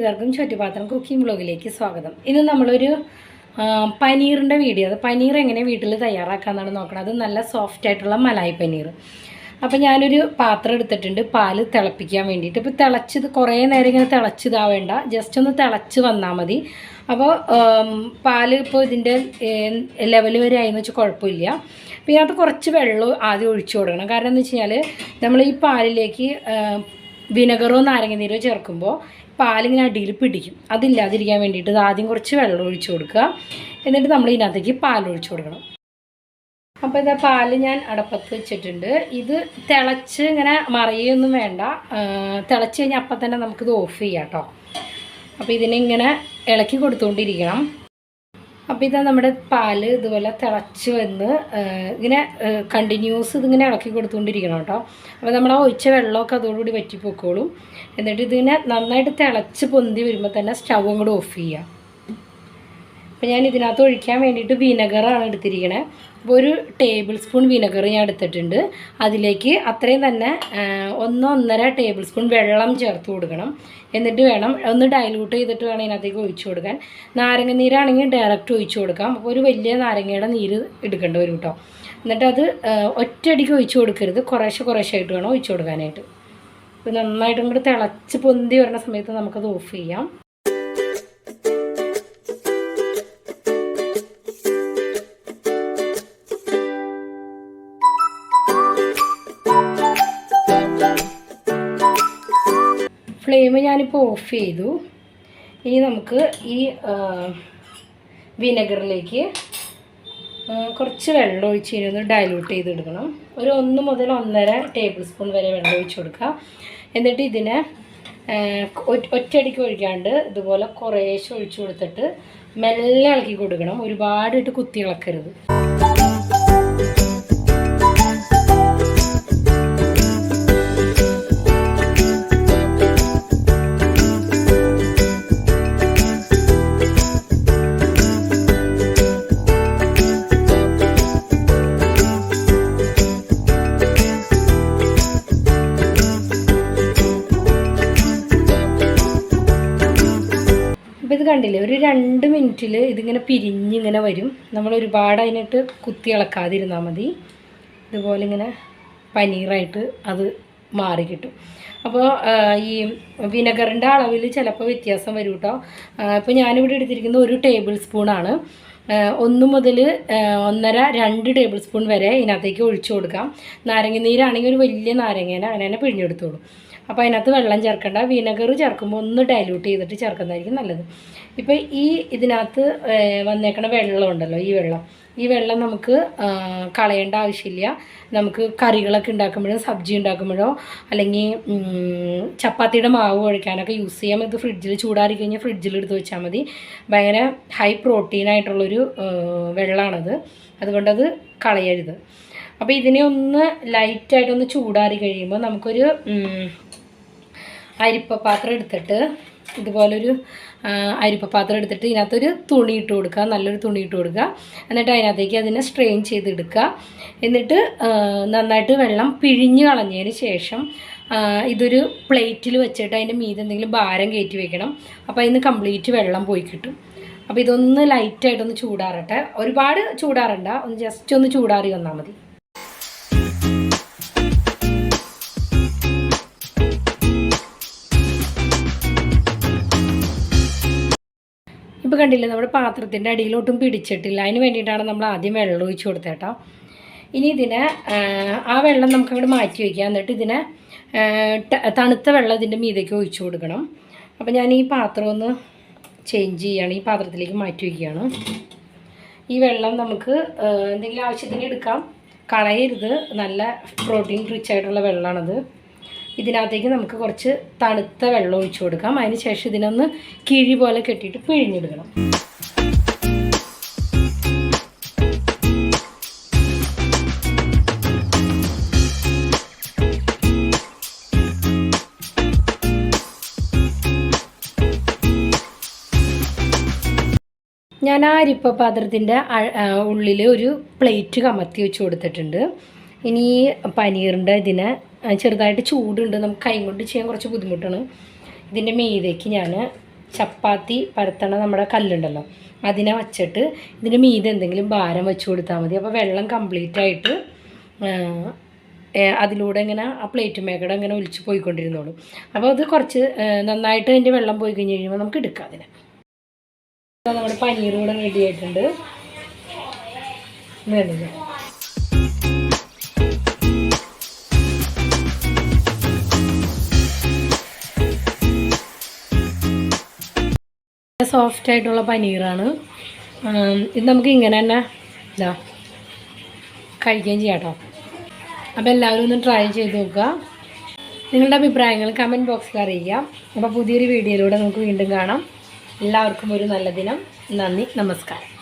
കൂട്ടുകാർക്കും ചുറ്റുപാത്രം കുക്കിംഗ് ബ്ലോഗിലേക്ക് സ്വാഗതം. ഇന്ന് നമ്മളൊരു പനീറിന്റെ വീഡിയോ. അത് പനീർ എങ്ങനെ വീട്ടിൽ തയ്യാറാക്കാമെന്നാണ് നോക്കണം അത് നല്ല സോഫ്റ്റ് ആയിട്ടുള്ള മലായി പനീർ. അപ്പോൾ ഞാനൊരു പാത്രം എടുത്തിട്ടുണ്ട്. പാൽ തിളപ്പിക്കാൻ വേണ്ടിയിട്ട്. ഇപ്പോൾ തിളച്ചത് കുറേ നേരം ഇങ്ങനെ തിളച്ചതാവേണ്ട. ജസ്റ്റ് ഒന്ന് തിളച്ച് വന്നാൽ മതി. അപ്പോൾ പാൽ ഇപ്പോൾ ഇതിന്റെ ലെവൽ വരെ ആയെന്ന് വെച്ചാൽ കുഴപ്പമില്ല. അപ്പോൾ ഇതിനകത്ത് കുറച്ച് വെള്ളം ആദ്യം ഒഴിച്ചു കൊടുക്കണം. കാരണം എന്ന് വെച്ച് കഴിഞ്ഞാൽ നമ്മൾ ഈ പാലിലേക്ക് വിനെഗറോ നാരങ്ങ നീരോ ചേർക്കുമ്പോൾ പാലിങ്ങനെ അടിയിൽ പിടിക്കും. അതില്ലാതിരിക്കാൻ വേണ്ടിയിട്ട് ഇത് ആദ്യം കുറച്ച് വെള്ളം ഒഴിച്ച് കൊടുക്കുക. എന്നിട്ട് നമ്മൾ ഇതിനകത്തേക്ക് പാൽ ഒഴിച്ചു കൊടുക്കണം. അപ്പോൾ ഇതാ പാൽ ഞാൻ അടപ്പത്ത് വെച്ചിട്ടുണ്ട്. ഇത് തിളച്ച് ഇങ്ങനെ മറിയൊന്നും വേണ്ട. തിളച്ച് കഴിഞ്ഞാൽ അപ്പം തന്നെ നമുക്കിത് ഓഫ് ചെയ്യാം കേട്ടോ. അപ്പോൾ ഇതിനിങ്ങനെ ഇളക്കി കൊടുത്തുകൊണ്ടിരിക്കണം. അപ്പോൾ ഇതാ നമ്മുടെ പാൽ ഇതുപോലെ തിളച്ച് വന്ന് ഇങ്ങനെ കണ്ടിന്യൂസ് ഇതിങ്ങനെ ഇളക്കി കൊടുത്തുകൊണ്ടിരിക്കണം കേട്ടോ. അപ്പോൾ നമ്മൾ ആ ഒഴിച്ച വെള്ളമൊക്കെ അതോടുകൂടി വറ്റിപ്പോക്കോളും. എന്നിട്ട് ഇതിങ്ങനെ നന്നായിട്ട് തിളച്ച് പൊന്തി വരുമ്പോൾ തന്നെ സ്റ്റവ് അങ്ങോട്ട് ഓഫ് ചെയ്യുക അപ്പോൾ ഞാൻ ഇതിനകത്ത് ഒഴിക്കാൻ വേണ്ടിയിട്ട് വിനെഗറാണ് എടുത്തിരിക്കണേ. അപ്പോൾ ഒരു ടേബിൾ സ്പൂൺ വിനെഗർ ഞാൻ എടുത്തിട്ടുണ്ട്. അതിലേക്ക് അത്രയും തന്നെ ഒന്നൊന്നര ടേബിൾ സ്പൂൺ വെള്ളം ചേർത്ത് കൊടുക്കണം. എന്നിട്ട് വേണം ഒന്ന് ഡൈലൂട്ട് ചെയ്തിട്ട് വേണം ഇതിനകത്തേക്ക് ഒഴിച്ചു കൊടുക്കാൻ. നാരങ്ങ നീരാണെങ്കിൽ ഡയറക്റ്റ് ഒഴിച്ചു കൊടുക്കാം. അപ്പോൾ ഒരു വലിയ നാരങ്ങയുടെ നീര് എടുക്കേണ്ടി വരും കേട്ടോ എന്നിട്ട് അത് ഒറ്റയടിക്ക് ഒഴിച്ചു കൊടുക്കരുത്. കുറേശ്ശെ കുറേശ്ശെ ആയിട്ട് വേണം ഒഴിച്ചു കൊടുക്കാനായിട്ട്. അപ്പോൾ നന്നായിട്ടും കൂടി തിളച്ച് പൊന്തി വരുന്ന സമയത്ത് നമുക്കത് ഓഫ് ചെയ്യാം. ഫ്ലെയിം ഞാനിപ്പോൾ ഓഫ് ചെയ്തു. ഇനി നമുക്ക് ഈ വിനെഗറിലേക്ക് കുറച്ച് വെള്ളം ഒഴിച്ച് ഇനി ഒന്ന് ഡൈലൂട്ട് ചെയ്തെടുക്കണം. ഒരു ഒന്ന് മുതൽ ഒന്നര ടേബിൾ സ്പൂൺ വരെ വെള്ളം ഒഴിച്ച് കൊടുക്കുക. എന്നിട്ട് ഇതിനെ ഒറ്റയടിക്ക് ഒഴിക്കാണ്ട് ഇതുപോലെ കുറേശ്ശെ ഒഴിച്ചു കൊടുത്തിട്ട് മെല്ലെ ഇളക്കി കൊടുക്കണം. ഒരുപാടിട്ട് കുത്തി ഇളക്കരുത്. കണ്ടില്ലേ? ഒരു രണ്ട് മിനിറ്റിൽ ഇതിങ്ങനെ പിരിഞ്ഞിങ്ങനെ വരും. നമ്മൾ ഒരുപാട് അതിനിട്ട് കുത്തി ഇളക്കാതിരുന്നാൽ മതി. ഇതുപോലെ ഇങ്ങനെ പനീറായിട്ട് അത് മാറി കിട്ടും. അപ്പോൾ ഈ വിനെഗറിന്റെ അളവിൽ ചിലപ്പോൾ വ്യത്യാസം വരും കേട്ടോ. ഇപ്പോൾ ഞാനിവിടെ എടുത്തിരിക്കുന്നത് ഒരു ടേബിൾ സ്പൂണാണ്. ഒന്ന് മുതൽ ഒന്നര രണ്ട് ടേബിൾ സ്പൂൺ വരെ ഇതിനകത്തേക്ക് ഒഴിച്ചു കൊടുക്കാം. നാരങ്ങ നീരാണെങ്കിൽ ഒരു വലിയ നാരങ്ങേനെ അങ്ങനെ തന്നെ പിഴിഞ്ഞെടുത്തോളൂ. അപ്പോൾ അതിനകത്ത് വെള്ളം ചേർക്കേണ്ട. വിനെഗർ ചേർക്കുമ്പോൾ ഒന്ന് ഡൈല്യൂട്ട് ചെയ്തിട്ട് ചേർക്കുന്നതായിരിക്കും നല്ലത്. ഇപ്പോൾ ഈ ഇതിനകത്ത് വന്നേക്കണ വെള്ളമുണ്ടല്ലോ ഈ വെള്ളം. ഈ വെള്ളം നമുക്ക് കളയേണ്ട ആവശ്യമില്ല. നമുക്ക് കറികളൊക്കെ ഉണ്ടാക്കുമ്പോഴോ സബ്ജി ഉണ്ടാക്കുമ്പോഴോ അല്ലെങ്കിൽ ചപ്പാത്തിയുടെ മാവ് കുഴക്കാനൊക്കെ യൂസ് ചെയ്യാം. ഇത് ഫ്രിഡ്ജിൽ ചൂടാറി കഴിഞ്ഞാൽ ഫ്രിഡ്ജിൽ എടുത്ത് വെച്ചാൽ മതി. ഭയങ്കര ഹൈ ഏഹ്, വെള്ളമാണത് അതുകൊണ്ടത് കളയരുത്. അപ്പോൾ ഇതിനെ ഒന്ന് ലൈറ്റായിട്ടൊന്ന് ചൂടാറി കഴിയുമ്പോൾ നമുക്കൊരു അരിപ്പ പാത്രം എടുത്തിട്ട് ഇതുപോലൊരു അരിപ്പ പാത്രം എടുത്തിട്ട് ഇതിനകത്തൊരു തുണി ഇട്ട് കൊടുക്കുക. നല്ലൊരു തുണി ഇട്ട് കൊടുക്കുക. എന്നിട്ട് അതിനകത്തേക്ക് അതിനെ സ്ട്രെയിൻ ചെയ്തെടുക്കുക. എന്നിട്ട് നന്നായിട്ട് വെള്ളം പിഴിഞ്ഞ് കളഞ്ഞതിന് ശേഷം ഇതൊരു പ്ലേറ്റിൽ വെച്ചിട്ട് അതിന്റെ മീതെ എന്തെങ്കിലും ഭാരം കയറ്റി വെക്കണം. അപ്പോൾ അതിന് കംപ്ലീറ്റ് വെള്ളം പോയി കിട്ടും. അപ്പോൾ ഇതൊന്ന് ലൈറ്റായിട്ടൊന്ന് ചൂടാറട്ടെ. ഒരുപാട് ചൂടാറണ്ട. ഒന്ന് ജസ്റ്റ് ഒന്ന് ചൂടാറി വന്നാൽ മതി. കണ്ടില്ലേ നമ്മുടെ പാത്രത്തിന്റെ അടിയിലോട്ടും പിടിച്ചിട്ടില്ല. അതിന് വേണ്ടിയിട്ടാണ് നമ്മൾ ആദ്യം വെള്ളം ഒഴിച്ചു കൊടുത്തേട്ടോ ഇനി ഇതിനെ ആ, വെള്ളം നമുക്ക് അങ്ങോട്ട് മാറ്റി വയ്ക്കാം. എന്നിട്ട് ഇതിനെ തണുത്ത വെള്ളം ഇതിന്റെ മീതേക്ക് ഒഴിച്ചു കൊടുക്കണം. അപ്പോൾ ഞാൻ ഈ പാത്രം ഒന്ന് ചേഞ്ച് ചെയ്യുകയാണ് ഈ പാത്രത്തിലേക്ക് മാറ്റി വയ്ക്കുകയാണ്. ഈ വെള്ളം നമുക്ക് എന്തെങ്കിലും ആവശ്യത്തിന് എടുക്കാം. കളയരുത്. നല്ല പ്രോട്ടീൻ റിച്ച് ആയിട്ടുള്ള വെള്ളമാണത് ഇതിനകത്തേക്ക് നമുക്ക് കുറച്ച് തണുത്ത വെള്ളം ഒഴിച്ചു കൊടുക്കാം. അതിന് ശേഷം ഇതിനൊന്ന് കിഴി പോലെ കെട്ടിയിട്ട് പിഴിഞ്ഞെടുക്കണം ഞാൻ ആ അരിപ്പ പാത്രത്തിന്റെ ഉള്ളിൽ ഒരു പ്ലേറ്റ് കമത്തി വെച്ച് കൊടുത്തിട്ടുണ്ട്. ഇനി പനീറിന്റെ ഇതിനെ ചെറുതായിട്ട് ചൂടുണ്ട്. നമുക്ക് കൈ കൊണ്ട് ചെയ്യാൻ കുറച്ച് ബുദ്ധിമുട്ടാണ്. ഇതിന്റെ മീതേക്ക് ഞാൻ ചപ്പാത്തി പരത്തണ നമ്മുടെ കല്ലുണ്ടല്ലോ അതിനെ വച്ചിട്ട് ഇതിന്റെ മീതെ എന്തെങ്കിലും ഭാരം വെച്ച് കൊടുത്താൽ മതി. അപ്പോൾ വെള്ളം കംപ്ലീറ്റ് ആയിട്ട് അതിലൂടെ ഇങ്ങനെ ആ പ്ലേറ്റ് മേഖല ഇങ്ങനെ ഒലിച്ച് പോയിക്കൊണ്ടിരുന്നോളും. അപ്പോൾ അത് കുറച്ച് നന്നായിട്ട് അതിന്റെ വെള്ളം പോയി കഴിഞ്ഞ് കഴിയുമ്പോൾ നമുക്ക് എടുക്കാം അതിനെ. നമ്മുടെ പനീർ കൂടെ റെഡി ആയിട്ടുണ്ട്. ഇത്. സോഫ്റ്റ് ആയിട്ടുള്ള പനീറാണ്. ഇത് നമുക്ക് ഇങ്ങനെ തന്നെ ഇതാ കഴിക്കുകയും ചെയ്യാട്ടോ അപ്പോൾ എല്ലാവരും ഒന്ന് ട്രൈ ചെയ്ത് നോക്കുക. നിങ്ങളുടെ അഭിപ്രായങ്ങൾ കമന്റ് ബോക്സിൽ അറിയിക്കാം അപ്പോൾ പുതിയൊരു വീഡിയോയിലൂടെ നമുക്ക് വീണ്ടും കാണാം. എല്ലാവർക്കും ഒരു നല്ല ദിനം. നന്ദി. നമസ്കാരം.